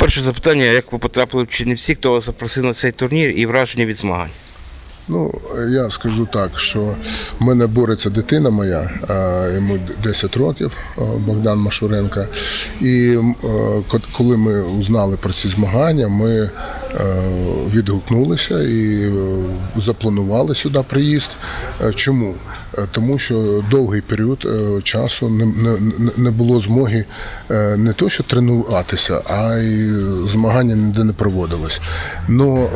Перше запитання, як ви потрапили в Чернівці, хто вас запросив на цей турнір і враження від змагань? Ну, я скажу так, що в мене бореться дитина моя, йому 10 років, Богдан Машуренко. І коли ми узнали про ці змагання, ми відгукнулися і е, запланували сюди приїзд. Е, Чому? Е, Тому що довгий період е, часу не, було змоги е, не то, що тренуватися, а й змагання ніде не проводилось. Ну,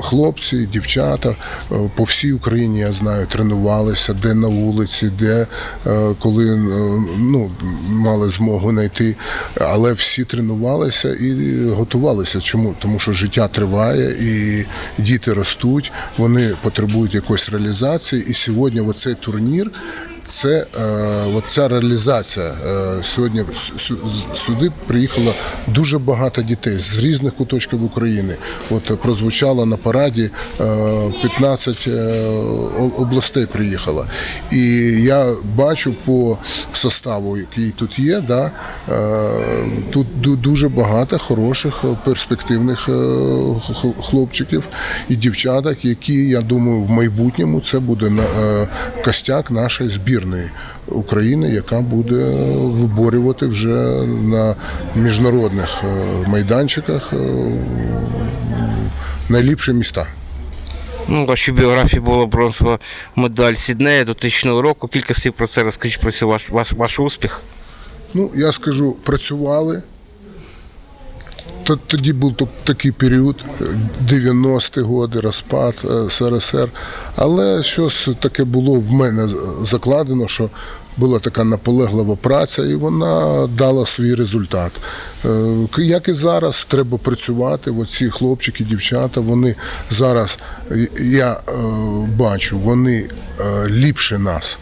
хлопці, дівчата е, по всій Україні, я знаю, тренувалися, де на вулиці, де е, коли е, ну, мали змогу знайти. Але всі тренувалися і готувалися. Чому? Тому що життя триває і діти ростуть, вони потребують якоїсь реалізації. І сьогодні оцей турнір. Це е, от ця реалізація. Е, сьогодні сюди приїхало дуже багато дітей з різних куточків України. От прозвучало на параді е, 15 е, областей приїхало. І я бачу по составу, який тут є, да, тут дуже багато хороших перспективних хлопчиків і дівчаток, які, я думаю, в майбутньому це буде на- костяк нашої збірної України, яка буде виборювати вже на міжнародних е, майданчиках е, найліпші міста. Ну, в вашій біографії була бронзова медаль Сіднея до 2000 року. Кілька слів про це розкажіть про ваш, ваш, ваш успіх. Ну, я скажу, працювали. Тоді був такий період, е, 90-ті роки, розпад е, СРСР. Але щось таке було в мене закладено, що була така наполеглива праця, і вона дала свій результат. Е, Як і зараз, треба працювати. Оці хлопчики, дівчата, вони зараз, е, я е, бачу, вони е, ліпше нас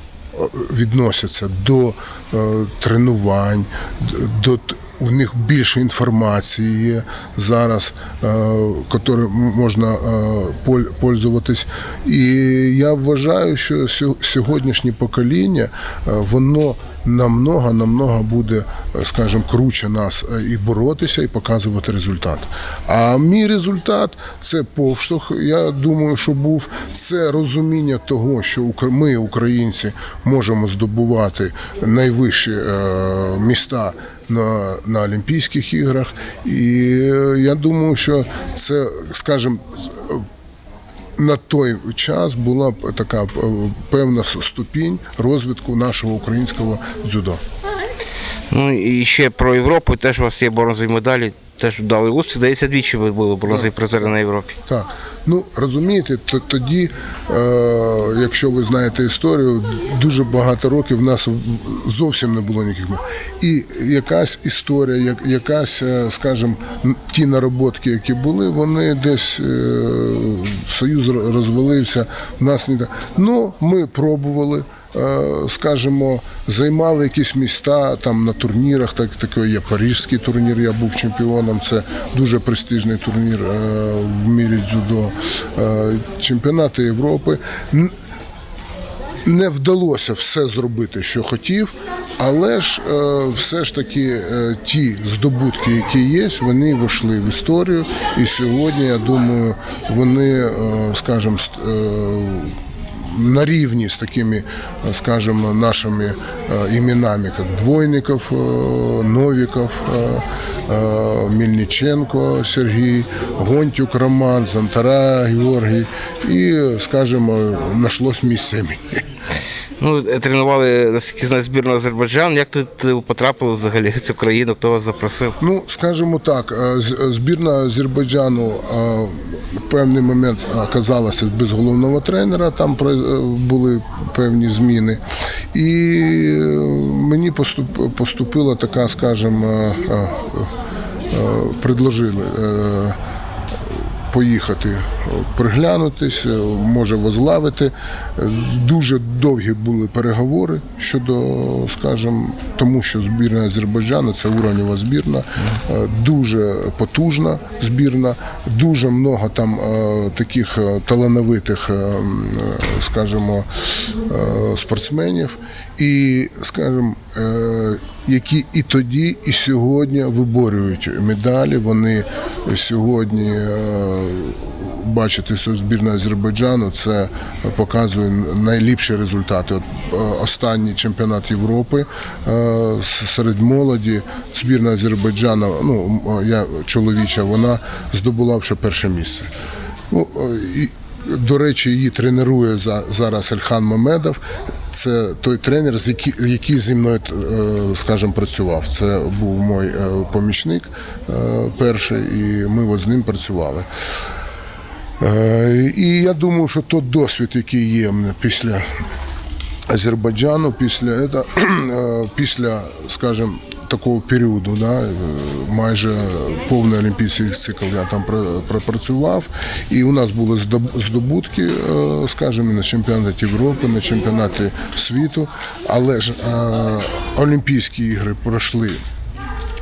відносяться до е, тренувань, до у них більше інформації є зараз, якою можна е, пользуватись. І я вважаю, що сьогоднішнє покоління е, воно намного намного буде, е, скажімо, круче нас е, і боротися, і показувати результат. А мій результат це повштовх. Я думаю, що був це розуміння того, що ми, українці, можемо здобувати найвищі е, міста на, на Олімпійських іграх. І е, я думаю, що це, скажімо, на той час була така е, певна ступінь розвитку нашого українського дзюдо. Ну і ще про Європу. Теж у вас є бронзові медалі, теж дали успіх. Здається, двічі ви були бронзові призери на Європі. Так, ну розумієте, то тоді, е, якщо ви знаєте історію, дуже багато років в нас зовсім не було ніяких. І якась історія, як, якась, е, скажімо, ті нароботки, які були, вони десь е, союз розвалився. В нас не. Ну, ми пробували. Е, Скажімо, займали якісь міста там на турнірах. Так такий є парижський турнір. Я був чемпіоном. Це дуже престижний турнір е, в мірі дзюдо. Е, Чемпіонати Європи. Не вдалося все зробити, що хотів, але ж все ж таки ті здобутки, які є, вони вийшли в історію. І сьогодні, я думаю, вони, скажімо, на рівні з такими, е, скажімо, нашими е, іменами, як Двойников, е, Новіков, е, Сергій, Гонтюк Роман, Зантара Георгій. І, скажімо, знайшлось місце мені. Ну, е, тренували наскільки знаю збірну Азербайджан. Як тут потрапили взагалі цю країну? Хто вас запросив? Ну, скажімо так, е, збірна Азербайджану е, в певний момент оказалася без головного тренера, там е, були певні зміни. І е, мені поступила така, скажімо, е, е, е, предложили е, поїхати приглянутись, е, може возглавити. Е, Дуже довгі були переговори щодо, скажімо, тому що збірна Азербайджану це уровнева збірна, е, дуже потужна збірна, дуже много там таких талановитих, скажімо, спортсменів, і, скажімо, які і тоді, і сьогодні виборюють медалі. Вони сьогодні е, бачите, збірна Азербайджану це показує найліпші результати. От, е, останній чемпіонат Європи е, серед молоді збірна Азербайджану, ну я чоловіча, вона здобула вже перше місце. Ну, е, і, до речі, її тренує за, зараз Ельхан Мамедов. Це той тренер, який, зі мною, е, скажімо, працював. Це був мій е, помічник е, перший, і ми з ним працювали. Е, І я думаю, що той досвід, який є після Азербайджану, після, е, після скажімо, такого періоду, да, е, майже повний олімпійський цикл я там пропрацював. І у нас були здоб- здобутки, скажімо, на чемпіонаті Європи, на чемпіонаті світу. Але ж Олімпійські ігри пройшли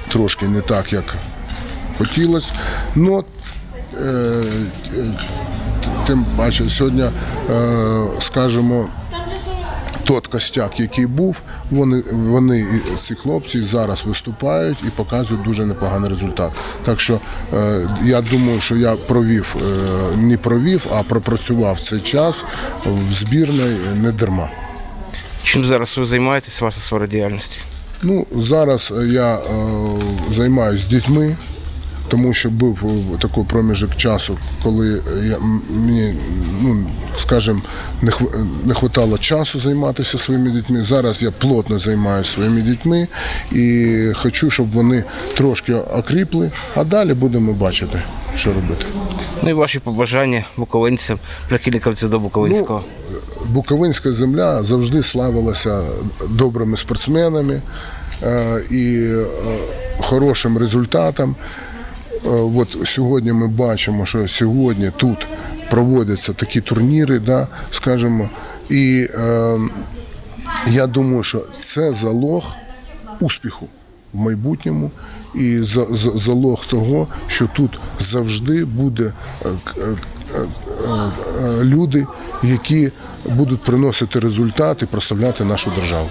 трошки не так, як хотілося. Ну, тим паче сьогодні, е, скажімо, тот костяк, який був, вони, вони ці хлопці зараз виступають і показують дуже непоганий результат. Так що е, я думаю, що я провів, е, не провів, а пропрацював цей час в збірної не дарма. Чим зараз ви займаєтесь, ваша сфера діяльності? Ну, зараз я е, займаюся дітьми, тому що був е, такий проміжок часу, коли я, мені, ну, скажімо, не, не хватало часу займатися своїми дітьми. Зараз я плотно займаюся своїми дітьми і хочу, щоб вони трошки окріпли, а далі будемо бачити, що робити. Ну і ваші побажання буковинцям, прихильникам до Буковинського. Буковинська земля завжди славилася добрими спортсменами е, і е, хорошим результатом. Е, От сьогодні ми бачимо, що сьогодні тут проводяться такі турніри, да, скажімо, і е, я думаю, що це залог успіху в майбутньому і за- за- залог того, що тут завжди буде е, е, люди, які будуть приносити результат і прославляти нашу державу.